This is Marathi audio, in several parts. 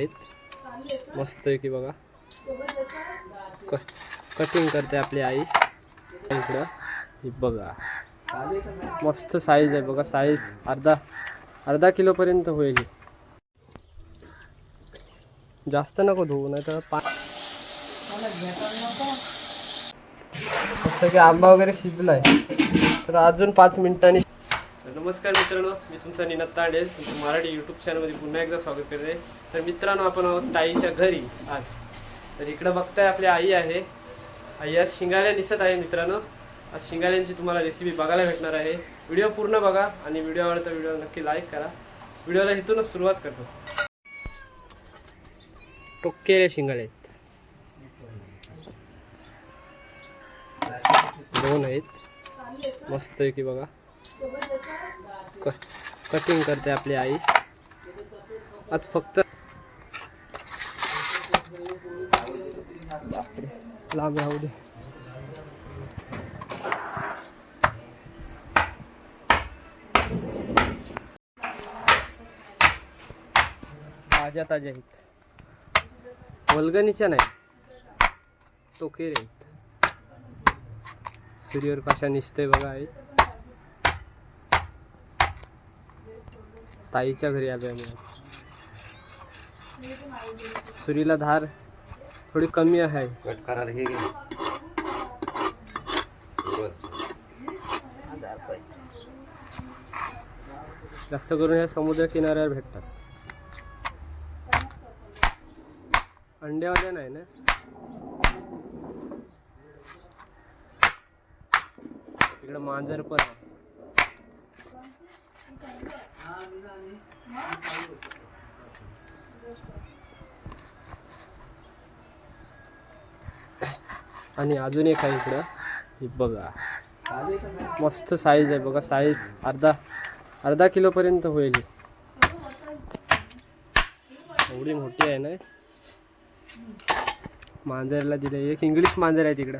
आहेत. मस्त आहे की बघा. क कटिंग करते आपली आई. इकडं. बघा. मस्त साईज आहे बघा साईज अर्धा अर्धा किलोपर्यंत होईल जास्त नको धुवू नाही तर पा मस्त की आंबा वगैरे शिजलाय. तर अजून पाच मिनिटांनी नमस्कार मित्रांनो मी तुमचा निनाद तांडे तुमचं मराठी यूट्यूब चॅनलमध्ये पुन्हा एकदा स्वागत करते. तर मित्रांनो आपण आहोत ताईच्या घरी आज. तर इकडं बघताय आपली आई आहे. आई आज शिंगाल्या दिसत आहे मित्रांनो. आज शिंगाल्यांची तुम्हाला रेसिपी बघायला भेटणार आहे. व्हिडिओ पूर्ण बघा आणि व्हिडिओ आवडता व्हिडिओ नक्की लाईक करा. व्हिडिओला इथूनच सुरुवात करतो. टोकेले शिंगाळे आहेत. दोन आहेत. मस्त आहे की बघा. कटिंग करते आपली आई। आज फक्त लांब राहू दे ताज्या नाही। टोकेर आहेत सूर्यवर कशा बघा ताईच्या घरी आलो आम्ही आज. सुरीला धार थोडी कमी आहे. कट करायला हे घे. जास्त करून हे समुद्र किनाऱ्यावर भेटतात. अंड्यामध्ये नाही ना? इकडं मांजर पण आहे. आणि अजून एक आहे इकडं. हे बघा. मस्त साईज आहे बघा साईज अर्धा अर्धा किलोपर्यंत होईल एवढी मोठी आहे ना? मांजरला दिले. एक इंग्लिश मांजर आहे तिकडं.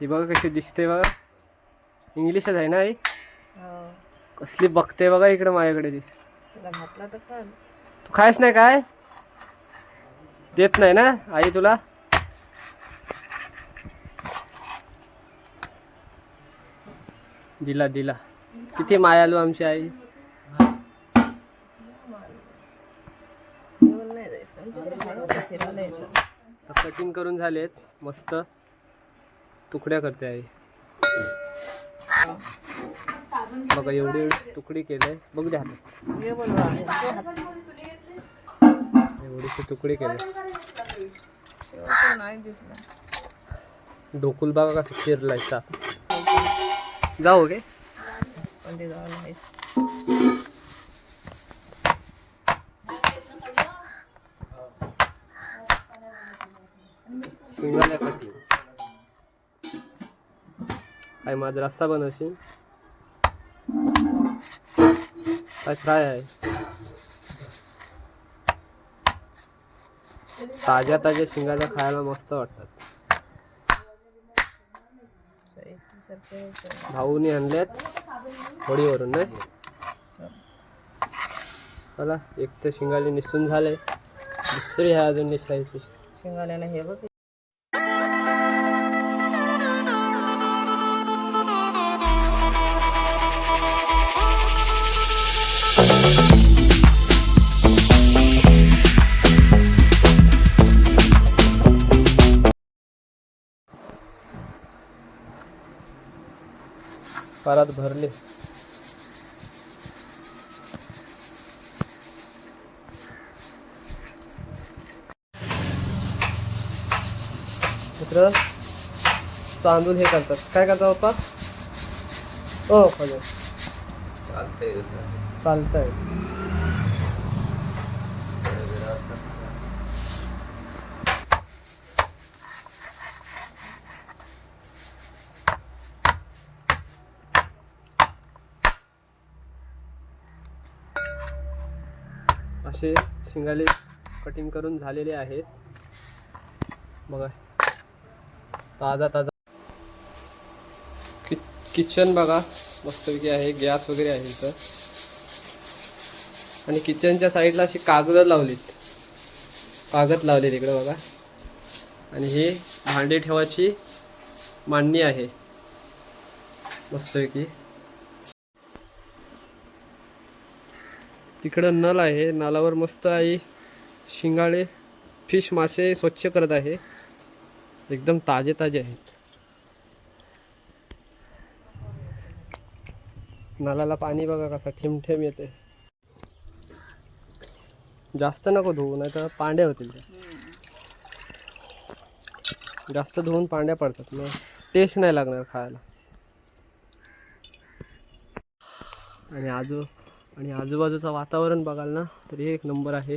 ती बघा कशी दिसते बघा. इंग्लिशच आहे ना आई? कसली बघते बघा इकडं माझ्याकडे ती. तू खायच नाही काय? देत नाही ना आई तुला? दिला दिला. किती मायालू आमची आई. कटिंग करून झालेत. मस्त. तुकड्या करते आई. बघा एवढी एवढी तुकडी केलंय. बघ द्या एवढीशी तुकडी केली डोकुल बघा कसं चिरलाय सा जाऊ गे. काय माझा रस्सा बनवशील? काय फ्राय आहे. ताज्या ताज्या शिंगाच्या खायला मस्त वाटतात. भाऊनी आणल्यात होळीवरून नाही? चला एक तर शिंगाली निसून झाले. दुसरी ह्या अजून निसायची. शिंगाल्याने हे बघ. परत भरले. मित्र तांदूळ हे करतात. काय करता पप्पा? हो खबर चालतंय. चालतंय. शेंगाले कटिंग करून झालेले आहेत. बघा. ताजा ताजा. कि किचन बघा मस्तपैकी आहे. गॅस वगैरे आहे इथं. आणि किचनच्या साईडला अशी कागद लावलीत. कागद लावले तिकडे बघा. आणि हे भांडे ठेवायची मांडणी आहे. मस्तपैकी. तिकडं नल आहे. नलावर मस्त आई शिंगाळे फिश मासे स्वच्छ करत आहे. एकदम ताजे ताजे आहेत. नालाला पाणी बघा कसं ठेमठेम येते जास्त नको धुवू नाही तर पांड्या होतील त्या. जास्त धुवून पांड्या पडतात. मग टेस्ट नाही लागणार खायला. आणि आजू आणि आजूबाजूचं वातावरण बघाल ना तर एक नंबर आहे.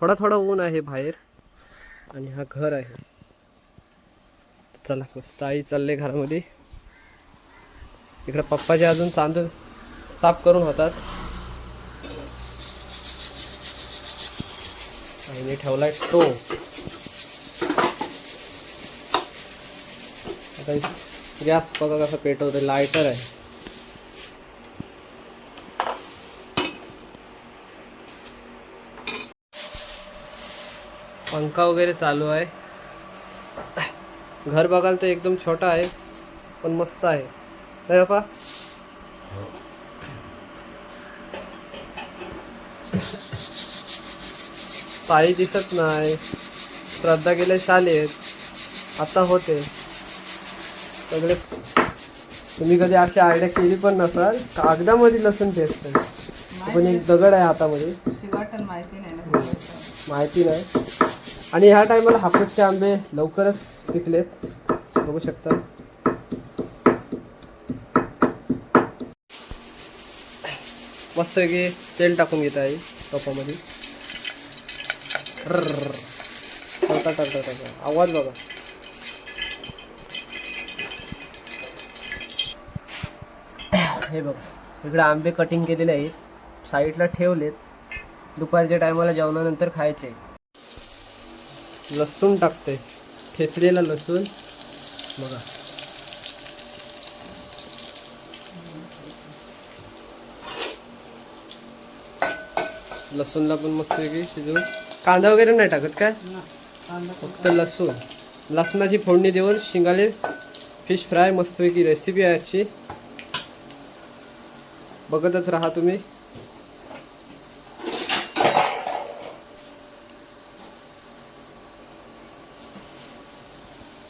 थोडा थोडा ऊन आहे बाहेर आणि हा घर आहे. चला मस्त आई चालले घरामध्ये. इकडं पप्पाचे अजून चांदूळ साफ करून होतात. आईने ठेवलाय तो. आता गॅस बघा कसा पेटवतो लायटर आहे. पंखा वगैरे चालू आहे. घर बघाल तर एकदम छोटा आहे पण मस्त आहे. नाही बापा ताई दिसत नाही. श्रद्धा गेले शाळेत आता होते. सगळे तुम्ही कधी अशी आयडिया केली पण नसाल. कागदामध्ये लसूण फेसतं पण एक दगड आहे हातामध्ये. माहिती नाही. आणि ह्या टायमाला हापूसचे आंबे लवकरच पिकलेत. बघू शकता. मस्त की तेल टाकून घेत आहे टोपामध्ये. रर्रर्र. टरटा टरटा आवाज बघा. हे बघा. इकडे आंबे कटिंग केलेले आहेत. साईडला ठेवलेत. दुपारच्या टायमाला जेवणानंतर खायचे. लसूण टाकते. ठेचलेला लसूण. बघा. लसूणला पण मस्त वेगळी शिजवून. कांदा वगैरे नाही टाकत काय फक्त लसूण. लसणाची फोडणी देऊन शिंगाले फिश फ्राय मस्तपैकी रेसिपी आहे आजची. बघतच राहा तुम्ही.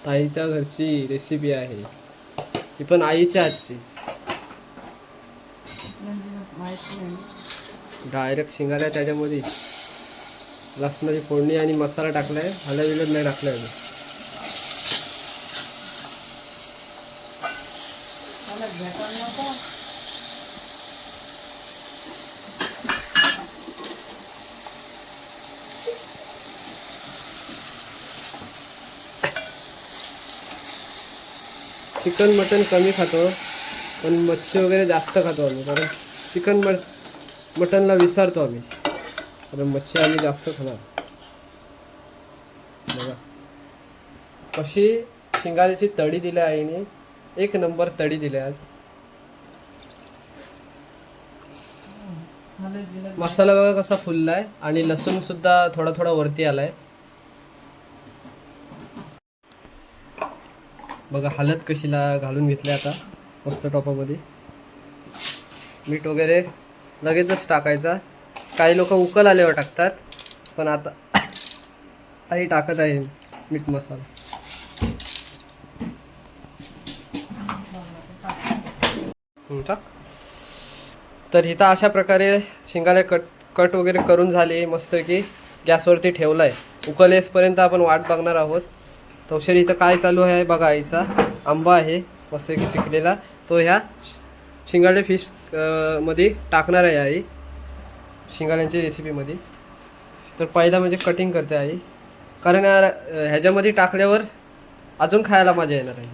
ताईच्या घरची रेसिपी आहे. ही पण आईच्या हातची. डायरेक्ट शिंगाल्या त्याच्यामध्ये. लसणाची फोडणी आणि मसाला टाकलाय. हलद नाही टाकलाय अजून. मला भेटायला नको चिकन मटन कमी खातो पण मच्छी वगैरे जास्त खातो आम्ही कारण चिकन मट मटनला विसरतो आम्ही. कारण मच्छी आम्ही जास्त खाणार. बघा. कशी शिंगाल्याची तडी दिली आईने. एक नंबर तडी दिली आज. मसाला बघा कसा फुललाय. आणि लसूण सुद्धा थोडा थोडा वरती आलाय. बघा हलत कशीला घालून घेतली आता मस्त टॉपामध्ये. मीठ वगैरे लगेचच टाकायचा. काही लोक उकल आल्यावर टाकतात पण आता आई टाकत आहे मीठ मसाला. टाक. तर इथं अशा प्रकारे शिंगाले कट कट वगैरे करून झाले मस्तपैकी गॅसवरती ठेवला आहे उकल येसपर्यंत आपण वाट बघणार आहोत. तवशेर इथं काय चालू आहे बघा आईचा? आंबा आहे मस्तपैकी पिकलेला. तो ह्या शिंगाडे फिशमध्ये टाकणार आहे आई. शिंगाड्यांची रेसिपीमध्ये तर पहिला म्हणजे कटिंग करते आई. कारण ह्याच्यामध्ये टाकल्यावर अजून खायला मजा येणार आहे.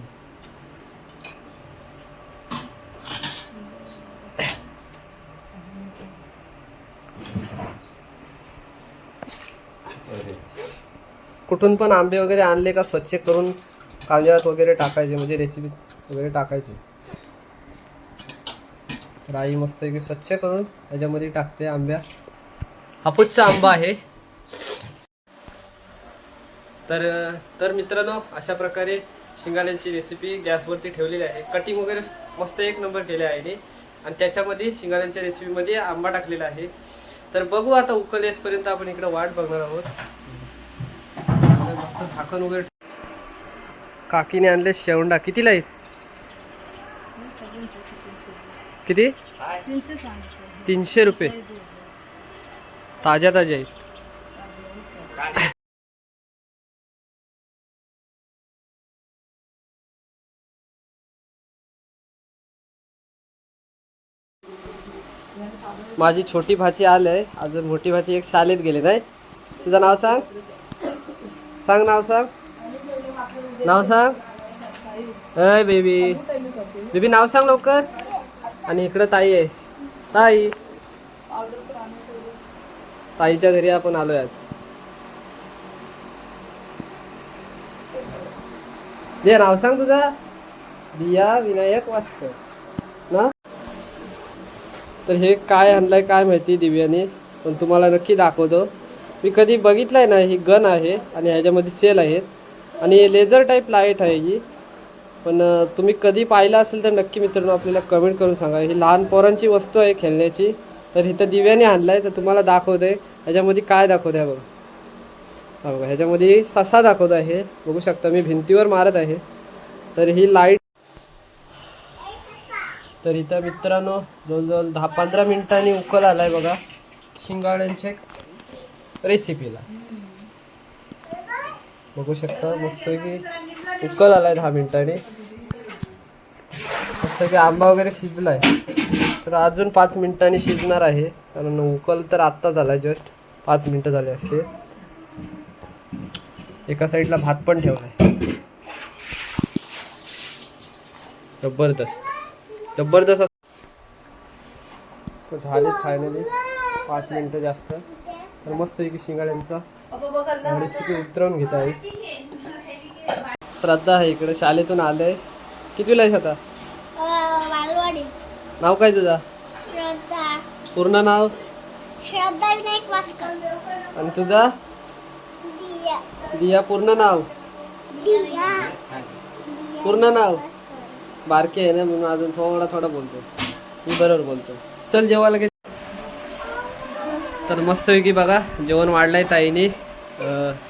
कुठून पण आंबे वगैरे आणले का स्वच्छ करून कांद्यात वगैरे टाकायचे म्हणजे रेसिपी वगैरे टाकायचे. राई मस्त की स्वच्छ करून त्याच्यामध्ये टाकते आंब्या. हापूसचा आंबा आहे. तर तर मित्रांनो अशा प्रकारे शिंगाल्यांची रेसिपी गॅसवरती ठेवलेली आहे. कटिंग वगैरे मस्त एक नंबर केले आहे. आणि त्याच्यामध्ये शिंगाल्यांच्या रेसिपीमध्ये आंबा टाकलेला आहे. तर बघू आता उकल येसपर्यंत आपण इकडं वाट बघणार आहोत. झाकण वगैरे काकीने आणले शेवंडा. कितीला आहेत किती? तीनशे रुपये. ताज्या ताज्या आहेत. माझी छोटी भाची आलंय. अजून मोठी भाची एक शाळेत गेली नाही? तुझं नाव सांग. सांग नाव सांग नाव सांग अय बेबी बेबी नाव सांग लवकर. आणि इकडं ताई आहे. ताई. ताईच्या घरी आपण आलोय आज. दे नाव सांग तुझा. दिया विनायक वास्कर. ना? तर हे काय आणलंय काय माहिती दिव्याने पण तुम्हाला नक्की दाखवतो. मी कधी बघितलंय ना ही गन आहे आणि ह्याच्यामध्ये सेल आहेत. आणि लेझर टाईप लाइट आहे ही. पण तुम्ही कधी पाहिलं असेल तर नक्की मित्रांनो आपल्याला कमेंट करून सांगा. ही लहान पोरांची वस्तू आहे खेळण्याची. तर इथं दिव्याने आणलाय तर तुम्हाला दाखवत आहे ह्याच्यामध्ये काय दाखवत आहे बघा. बघा ह्याच्यामध्ये ससा दाखवत आहे. बघू शकता मी भिंतीवर मारत आहे. तर ही लाइट तर इथं मित्रांनो जवळजवळ दहा पंधरा मिनिटांनी उकल आला आहे बघा. शिंगाड्यांचे. रेसिपीला बघू शकता मस्त की उकल आलाय दहा मिनिटांनी. मस्त की आंबा वगैरे शिजलाय. तर अजून पाच मिनिटांनी शिजणार आहे. कारण उकल तर आत्ता झालाय जस्ट पाच मिनिटं झाले असते एका साईडला भात पण ठेवलाय. जबरदस्त. जबरदस्त. तर झाले फायनली पाच मिनिटं जास्त. तर मस्त आहे की शिंगाड्यांचा रेसिपी उतरवून घेत आहे श्रद्धा आहे इकडे शाळेतून आलंय कितवीला आहेस आता? नाव काय तुझा? श्रद्धा. पूर्ण नाव? श्रद्धा विनायक वास्कर. आणि तुझा? दिया. दिया पूर्ण नाव? दिया. पूर्ण नाव? बारके आहे ना म्हणून अजून थोडा थोडा बोलतो मी बरोबर बोलतो चल जेवायला तर मस्तपैकी बघा जेवण वाढलंय ताईने.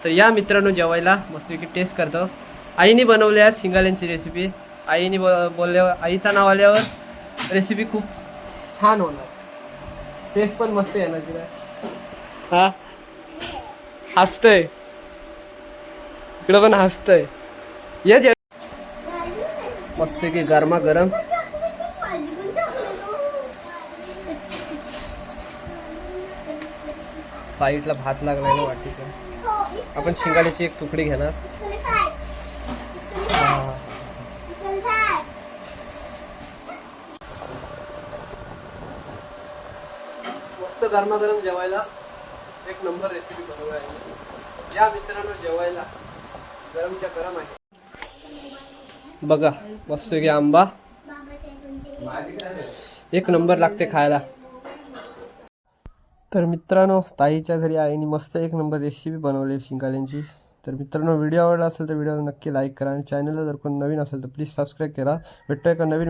तर या मित्रांनो जेवायला मस्तपैकी टेस्ट करतो. आईने बनवली आज शिंगाल्यांची रेसिपी आईने ब बोलल्यावर आईचं नाव आल्यावर रेसिपी खूप छान होणार. टेस्ट पण मस्त येणार तिला. हा? हसतंय. इकडं पण हसतंय. ये जे मस्त की गरमा साईडला भात लागलाय ना वाटीत आपण शिंगाड्याची एक तुकडी घेणार. हा. मस्त गरमागरम जेवायला एक नंबर रेसिपी बनवली आहे. या मित्रांनो जेवायला गरमच्या गरम आहे. बघा मस्त की आंबा. एक नंबर लागते खायला. तर मित्रांनो ताईच्या घरी आईने मस्त एक नंबर रेसिपी बनवली शिंगाल्यांची तर मित्रांनो व्हिडिओ आवडला असेल तर व्हिडिओला नक्की लाईक करा आणि चॅनलला जर कोण नवीन असेल तर प्लीज सबस्क्राईब करा. भेटतोय का नवीन